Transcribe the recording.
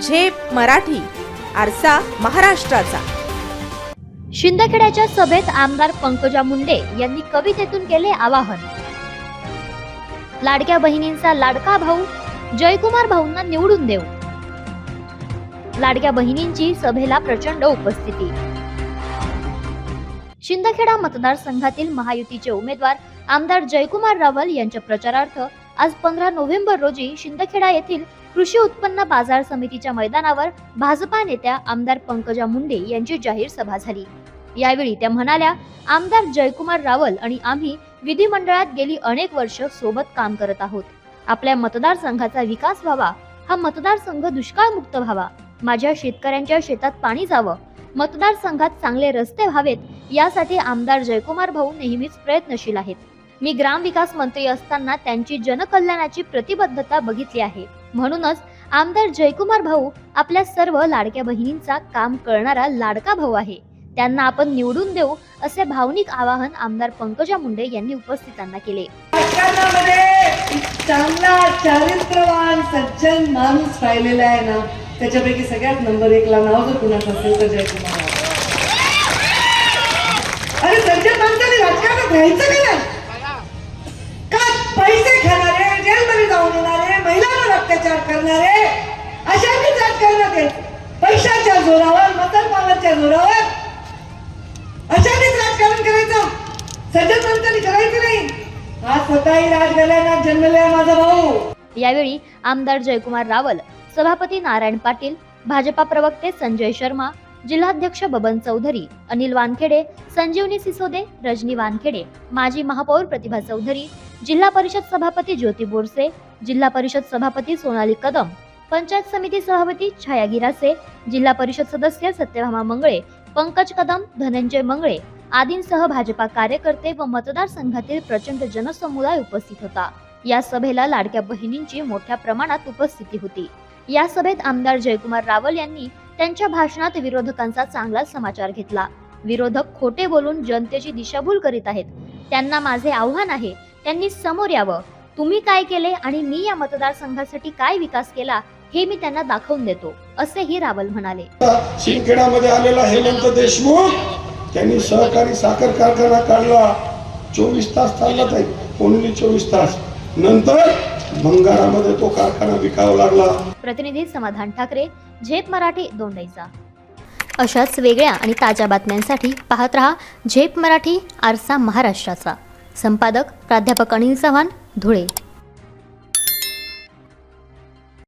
झेप मराठी आरसा महाराष्ट्राचा. शिंदखेड्याच्या सभेत आमदार पंकजा मुंडे यांनी कवितेतून केले आवाहन. लाडक्या बहिणींचा लाडका भाऊ जयकुमार भाऊंना निवडून देऊ. लाडक्या बहिणींची सभेला प्रचंड उपस्थिती. शिंदखेडा मतदारसंघातील महायुतीचे उमेदवार आमदार जयकुमार रावल यांच्या प्रचारार्थ आज पंधरा नोव्हेंबर रोजी शिंदखेडा येथील कृषी उत्पन्न बाजार समितीच्या मैदानावर भाजपा नेत्या आमदार पंकजा मुंडे यांची जाहीर सभा झाली. यावेळी त्या म्हणाल्या आमदार जयकुमार रावल आणि आम्ही विधिमंडळात गेली अनेक वर्ष सोबत काम करत आहोत. आपल्या मतदारसंघाचा विकास व्हावा हा मतदारसंघ दुष्काळमुक्त व्हावा. माझ्या शेतकऱ्यांच्या शेतात पाणी जावं. मतदारसंघात चांगले रस्ते व्हावेत यासाठी आमदार जयकुमार भाऊ नेहमीच प्रयत्नशील आहेत. मी ग्रामविकास मंत्री असताना त्यांची जनकल्याणाची प्रतिबद्धता बघितली आहे. म्हणूनच आमदार जयकुमार भाऊ आपल्या सर्व लाडक्या बहिणींचा काम करणारा लाडका भाऊ आहे. त्यांना आपण निवडून देऊ असे भावनिक आवाहन आमदार पंकजा मुंडे यांनी उपस्थितांना केले. चांगला चारित्र्यवान सज्जन माणूस राहिलेला आहे ना त्याच्यापैकी सगळ्यात नंबर एक ला नाव जर कुणाचं असेल तर जयकुमार. अरे सज्जन माणसाने राजकारणात राहायचं नाही? का अत्याचार करणारे अशा विचार करण्यात येत पैशाच्या जोरावर मतदानाच्या जोरावर अशानेच राजकारण करायचं. सज्जन माणसाने करायचं नाही. हा स्वतःही राजघराण्यात जन्मलेला माझा भाऊ. यावेळी आमदार जयकुमार रावल सभापती नारायण पाटील भाजपा प्रवक्ते संजय शर्मा जिल्हाध्यक्ष बबन चौधरी अनिल वानखेडे संजीवनी सिसोदे रजनी वानखेडे माजी महापौर प्रतिभा चौधरी जिल्हा परिषद सभापती ज्योती बोरसे जिल्हा परिषद सभापती सोनाली कदम पंचायत समिती सभापती छाया गिरासे जिल्हा परिषद सदस्य सत्यभामा मंगळे पंकज कदम धनंजय मंगळे आदींसह भाजपा कार्यकर्ते व मतदारसंघातील प्रचंड जनसमुदाय उपस्थित होता. या सभेला लाडक्या बहिणींची मोठ्या प्रमाणात उपस्थिती होती. या सभेत आमदार जयकुमार रावल यांनी त्यांच्या भाषणात विरोधकांचा चांगला समाचार घेतला. विरोधक खोटे बोलून जनतेची दिशाभूल करीत आहेत. त्यांना माझे आव्हान आहे त्यांनी समोर यावं. तुम्ही काय केले आणि मी या मतदारसंघासाठी काय विकास केला हे मी त्यांना दाखवून देतो असेही रावल म्हणाले. शिंदखेड्यामध्ये आलेला हेमंत देशमुख त्यांनी सहकारी साखर कारखाना काढला. चोवीस तास चालला ताई. चोवीस तास. नंतर भंगारामध्ये तो कारखाना विकावा लागला. प्रतिनिधी समाधान ठाकरे झेप मराठी दोंडाईचा. अशाच वेगळ्या आणि ताज्या बातम्यांसाठी पाहत रहा झेप मराठी आरसा महाराष्ट्राचा. संपादक प्राध्यापक अनिल चव्हाण धुळे.